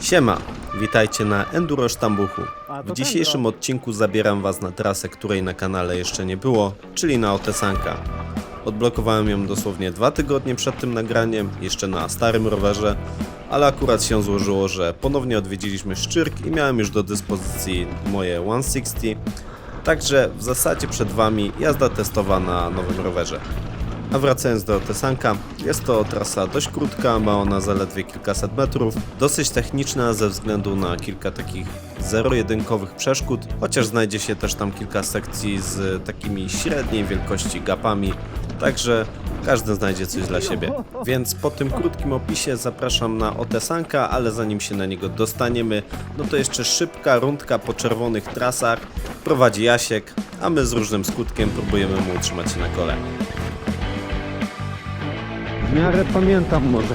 Siema, witajcie na Enduro Sztambuchu. W dzisiejszym odcinku zabieram Was na trasę, której na kanale jeszcze nie było, czyli na Otesanka. Odblokowałem ją dosłownie dwa tygodnie przed tym nagraniem, jeszcze na starym rowerze, ale akurat się złożyło, że ponownie odwiedziliśmy Szczyrk i miałem już do dyspozycji moje 160, także w zasadzie przed Wami jazda testowa na nowym rowerze. A wracając do Tesanka, jest to trasa dość krótka, ma ona zaledwie kilkaset metrów, dosyć techniczna ze względu na kilka takich zero-jedynkowych przeszkód, chociaż znajdzie się też tam kilka sekcji z takimi średniej wielkości gapami, także każdy znajdzie coś dla siebie. Więc po tym krótkim opisie zapraszam na Otesanka, ale zanim się na niego dostaniemy, no to jeszcze szybka rundka po czerwonych trasach, prowadzi Jasiek, a my z różnym skutkiem próbujemy mu utrzymać się na kole. W miarę pamiętam może.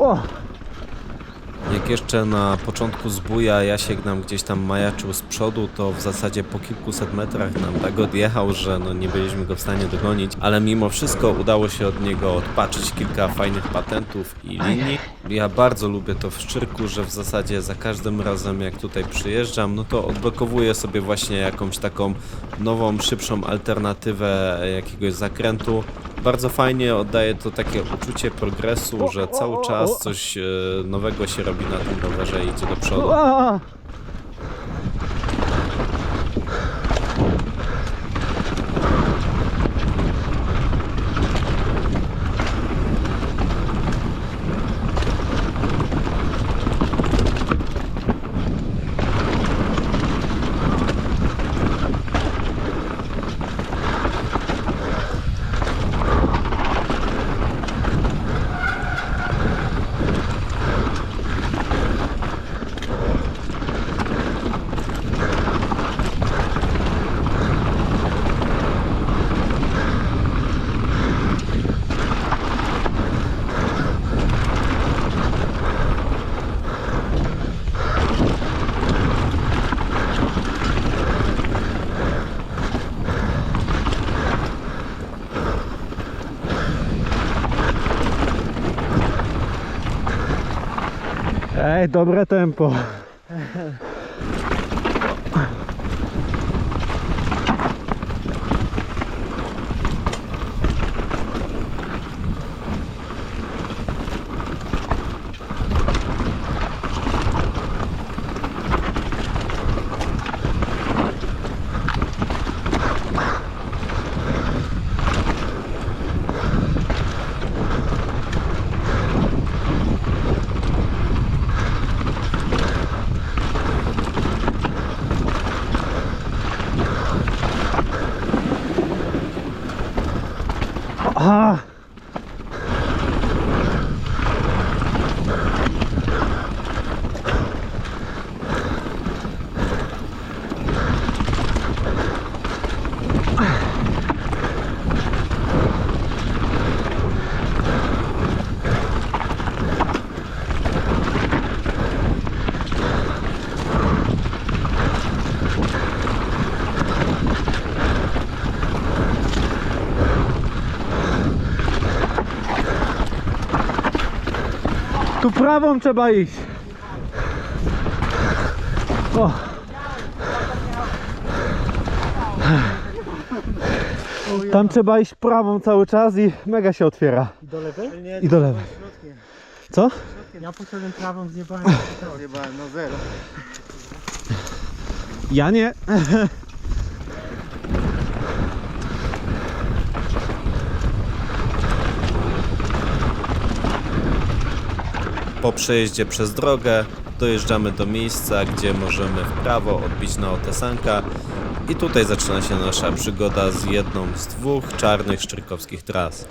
O! Jak jeszcze na początku zbuja Jasiek nam gdzieś tam majaczył z przodu, to w zasadzie po kilkuset metrach nam tak odjechał, że no nie byliśmy go w stanie dogonić, ale mimo wszystko udało się od niego odpaczyć kilka fajnych patentów i linii. Ja bardzo lubię to w Szczyrku, że w zasadzie za każdym razem jak tutaj przyjeżdżam, no to odblokowuję sobie właśnie jakąś taką nową, szybszą alternatywę jakiegoś zakrętu. Bardzo fajnie oddaje to takie uczucie progresu, że cały czas coś e, nowego się robi na tym rowerze i idzie do przodu. Ej, dobre tempo. A! Tu prawą trzeba iść. O. Tam trzeba iść prawą cały czas i mega się otwiera. Do lewej? I do lewej. Co? Ja poszedłem prawą, zjebałem. Zjebałem, no zero. Ja nie. Po przejeździe przez drogę dojeżdżamy do miejsca, gdzie możemy w prawo odbić na Otesanka i tutaj zaczyna się nasza przygoda z jedną z dwóch czarnych sztrykowskich tras.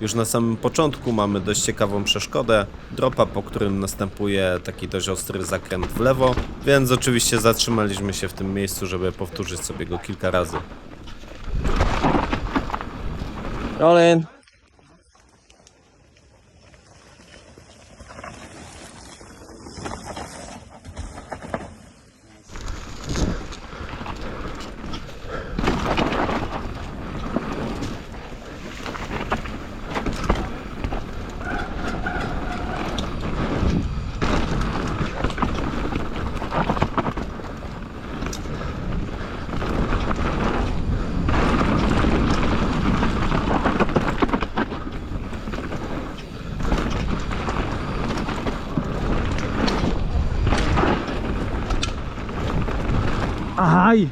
Już na samym początku mamy dość ciekawą przeszkodę, dropa, po którym następuje taki dość ostry zakręt w lewo, więc oczywiście zatrzymaliśmy się w tym miejscu, żeby powtórzyć sobie go kilka razy. Roll in. Aj!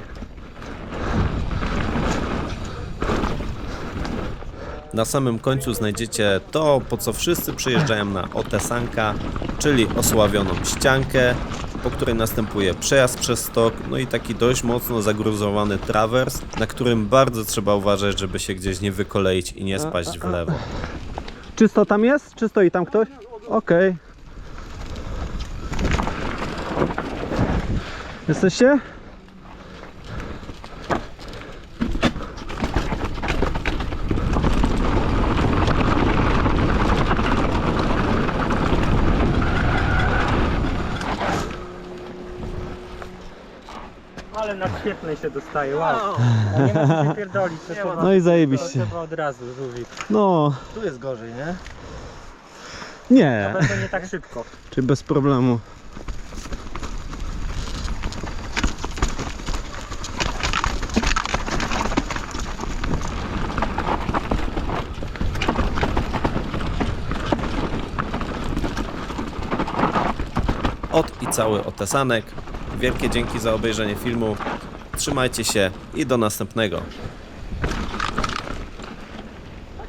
Na samym końcu znajdziecie to, po co wszyscy przyjeżdżają na Otesanka, czyli osławioną ściankę, po której następuje przejazd przez stok, no i taki dość mocno zagruzowany trawers, na którym bardzo trzeba uważać, żeby się gdzieś nie wykoleić i nie spaść w lewo. Czysto tam jest? Czy stoi tam ktoś? Okej. Jesteście? Ale na świetnej się dostaje, wow. A nie ma co się pierdolić, to trzeba, No i zajebiście. trzeba od razu żółwik. No, Tu jest gorzej, nie? nie. Będę nie tak szybko. Czy bez problemu. Od i cały Otesanek. Wielkie dzięki za obejrzenie filmu. Trzymajcie się i do następnego.